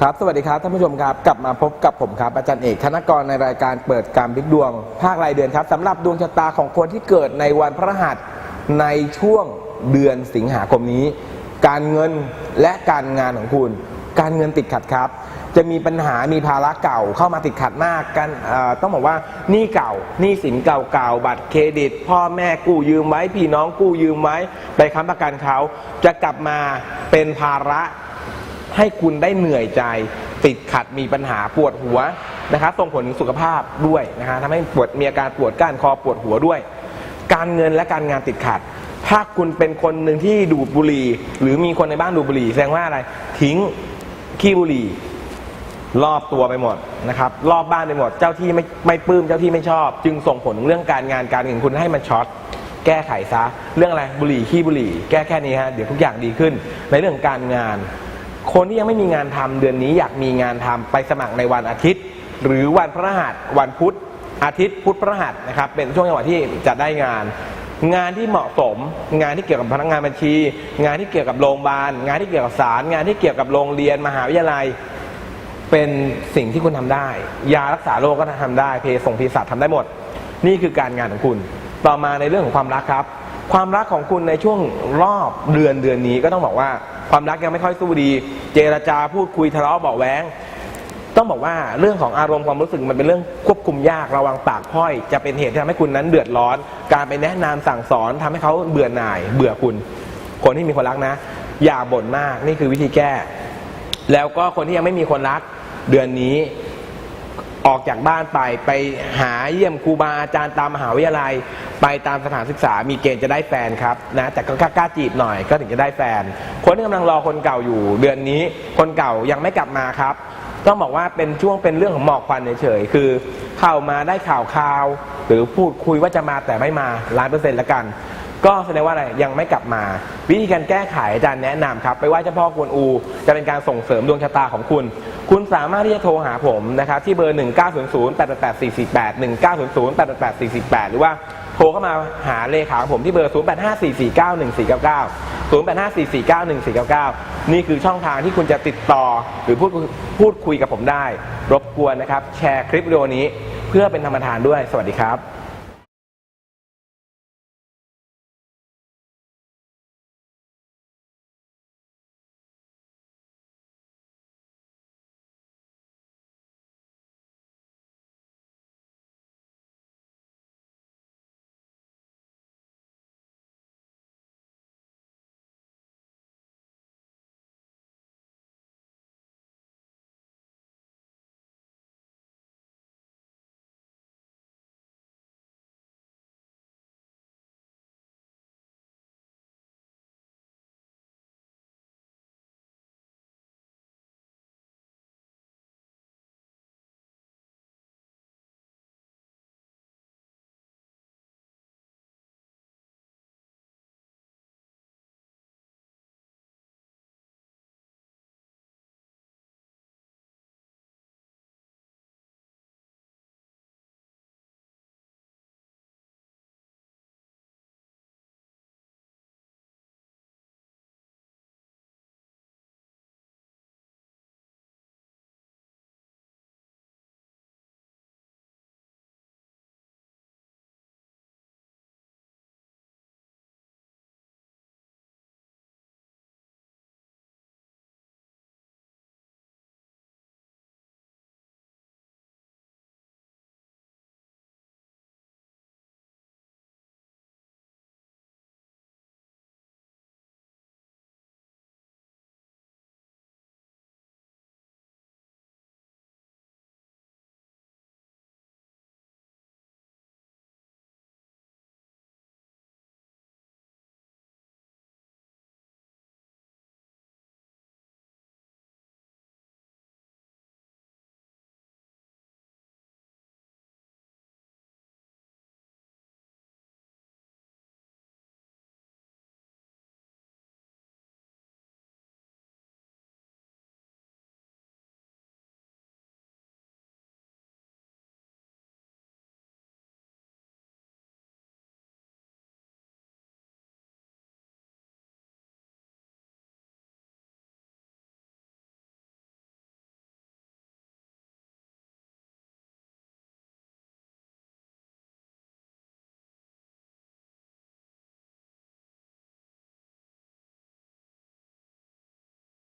ครับ สวัสดีครับท่านผู้ชมครับ กลับมาพบกับผมครับ อาจารย์เอกธนกรในรายการเปิดการพลิกดวง ภาครายเดือนครับสำหรับดวงชะตาของคนที่เกิดในวันพฤหัสในช่วงเดือนสิงหาคมนี้ การเงินและการงานของคุณ การเงินติดขัดครับ จะมีปัญหามีภาระเก่าเข้ามาติดขัดมากกันต้องบอกว่าหนี้เก่าหนี้สินเก่าๆบัตรเครดิต พ่อแม่กู้ยืมไว้พี่น้องกู้ยืมไว้ไปค้ำประกันเขาจะกลับมาเป็นภาระ ให้คุณได้เหนื่อยใจ ติดขัดมีปัญหาปวดหัวนะครับส่งผลถึงสุขภาพด้วยนะฮะทำให้ปวดมีอาการปวดก้านคอปวดหัวด้วย การเงินและการงานติดขัด ถ้าคุณเป็นคนหนึ่งที่ดูดบุหรี่หรือมีคนในบ้านดูดบุหรี่แสดงว่าอะไรทิ้งขี้บุหรี่รอบตัวไปหมดนะครับรอบบ้านไปหมด เจ้าที่ไม่ไม่ปลื้มเจ้าที่ไม่ชอบ จึงส่งผลเรื่องการงานการเงินคุณให้มันช็อตแก้ไขซะ เรื่องอะไรบุหรี่ขี้บุหรี่ แก้แค่นี้ฮะเดี๋ยวทุกอย่างดีขึ้น ในเรื่องของการงาน คนที่ยังไม่มีงานทำเดือนนี้อยากมีงานทำไปสมัครในวันอาทิตย์ หรือวันพฤหัสวันพุธอาทิตย์พุธพฤหัสนะครับ เป็นช่วงจังหวะที่จะได้งาน งานที่เหมาะสม งานที่เกี่ยวกับพนักงานบัญชี งานที่เกี่ยวกับโรงพยาบาล งานที่เกี่ยวกับศาลงานที่เกี่ยวกับโรงเรียนมหาวิทยาลัย เป็นสิ่งที่คุณทำได้ ยารักษาโรคก็ทำได้เพส่งพีศาสตร์ทำได้หมด นี่คือการงานของคุณ ต่อมาในเรื่องของความรักครับ ความรักของคุณในช่วงรอบเดือนเดือนนี้ก็ต้องบอกว่า ความรักยังไม่ค่อยสู้ดี เจรจาพูดคุยทะเลาะเบาะแวงต้องบอกว่าเรื่องของอารมณ์ความรู้สึกมันเป็นเรื่องควบคุมยากระวังปากพ้อย จะเป็นเหตุที่ทำให้คุณนั้นเดือดร้อน การไปแนะนำสั่งสอนทำให้เขาเบื่อหน่าย เบื่อคุณ คนที่มีคนรักนะ อย่าบ่นมากนี่คือวิธีแก้ แล้วก็คนที่ยังไม่มีคนรัก เดือนนี้ ออกจากบ้านไปไปหาเยี่ยมครูบาอาจารย์ตามมหาวิทยาลัย ไปตามสถานศึกษา มีเกณฑ์จะได้แฟนครับนะแต่ก็กล้าจีบหน่อยก็ถึงจะได้แฟน คนที่กำลังรอคนเก่าอยู่ เดือนนี้คนเก่ายังไม่กลับมาครับ ต้องบอกว่าเป็นช่วงเป็นเรื่องของหมอกควันเฉยๆคือ เข้ามาได้ข่าวข่าว หรือพูดคุยว่าจะมาแต่ไม่มาล้านเปอร์เซ็นต์ละกัน ก็แสดงว่าอะไรยังไม่กลับมา วิธีการแก้ไขอาจารย์แนะนำครับ ไปไหว้เจ้าพ่อกวนอูจะเป็นการส่งเสริมดวงชะตาของคุณ คุณสามารถที่จะโทรหาผมนะครับที่เบอร์ 1900 888 448 1900 888 448 หรือว่าโทรเข้ามาหาเลขาของผมที่เบอร์ 0854491499 0854491499 นี่คือช่องทางที่คุณจะติดต่อหรือพูดพูดคุยกับผมได้ รบกวนนะครับ แชร์คลิปวิดีโอนี้เพื่อเป็นธรรมทานด้วย สวัสดีครับ